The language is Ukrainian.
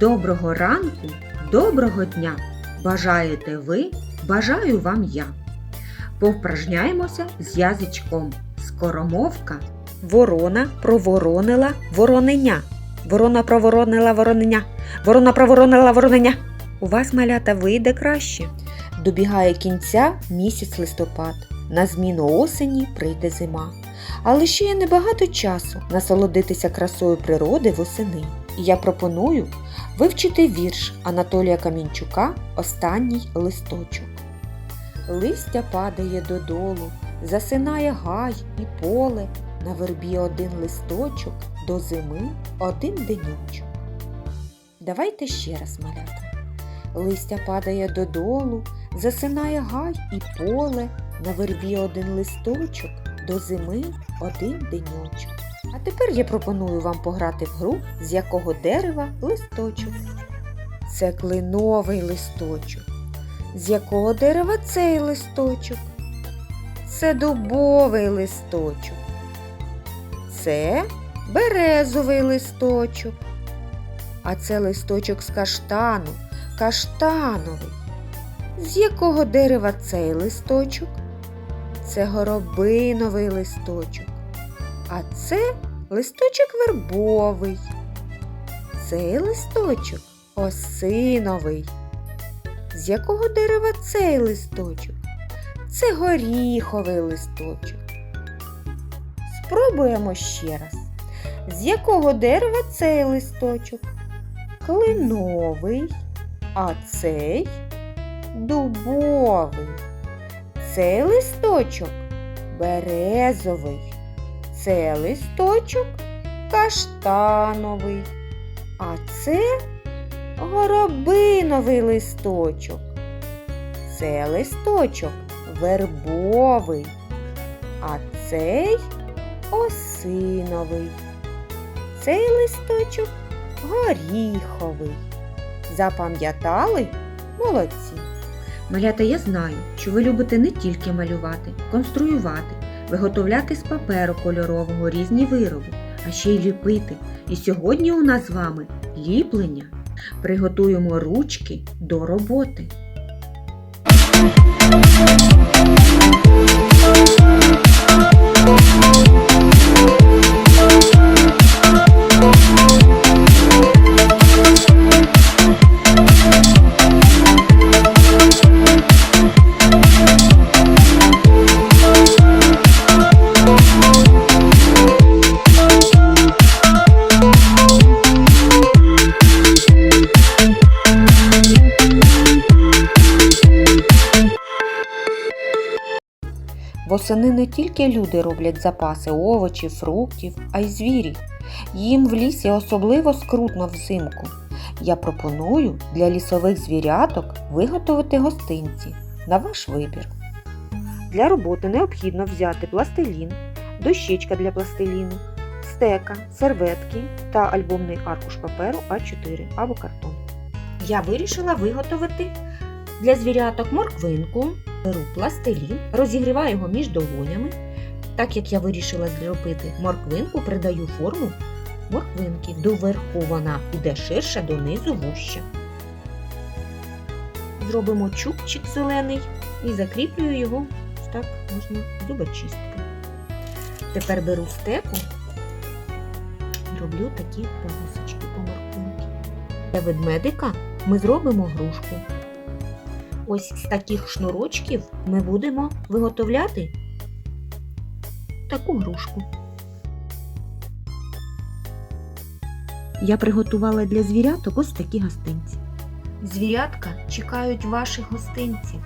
Доброго ранку, доброго дня! Бажаєте ви, бажаю вам я. Повпражняємося з язичком. Скоромовка. Ворона проворонила вороненя. Ворона проворонила вороненя. Ворона проворонила вороненя. У вас малята вийде краще. Добігає кінця місяць листопад. На зміну осені прийде зима. Але ще є небагато часу насолодитися красою природи восени. І я пропоную вивчити вірш Анатолія Камінчука Останній листочок. Листя падає додолу, засинає гай і поле, на вербі один листочок, до зими один денючок. Давайте ще раз малята. Листя падає додолу, засинає гай і поле, на вербі один листочок, до зими один денючок. А тепер я пропоную вам пограти в гру, з якого дерева листочок. Це клиновий листочок. З якого дерева цей листочок? Це дубовий листочок. Це березовий листочок. А це листочок з каштану, каштановий. З якого дерева цей листочок? Це горобиновий листочок. А це листочок вербовий. Цей листочок осиновий. З якого дерева цей листочок? Це горіховий листочок. Спробуємо ще раз. З якого дерева цей листочок? Клиновий, а цей дубовий. Цей листочок березовий. Це листочок каштановий. А це горобиновий листочок. Це листочок вербовий, а цей осиновий. Цей листочок горіховий. Запам'ятали? Молодці! Малята, я знаю, що ви любите не тільки малювати, конструювати, виготовляти з паперу кольорового різні вироби, а ще й ліпити. І сьогодні у нас з вами ліплення. Приготуємо ручки до роботи. Восени не тільки люди роблять запаси овочів, фруктів, а й звірі. Їм в лісі особливо скрутно взимку. Я пропоную для лісових звіряток виготовити гостинці на ваш вибір. Для роботи необхідно взяти пластилін, дощечка для пластиліну, стека, серветки та альбомний аркуш паперу А4 або картон. Я вирішила виготовити для звіряток морквинку, беру пластилін, розігріваю його між долонями. Так як я вирішила зробити морквинку, придаю форму морквинки. Доверху вона йде ширша, донизу вуща. Зробимо чубчик зелений і закріплюю його так можна зубочисткою. Тепер беру стеку і роблю такі полосочки по морквинці. Для ведмедика ми зробимо грушку. Ось з таких шнурочків ми будемо виготовляти таку грушку. Я приготувала для звіряток ось такі гостинці. Звірятка чекають ваших гостинців.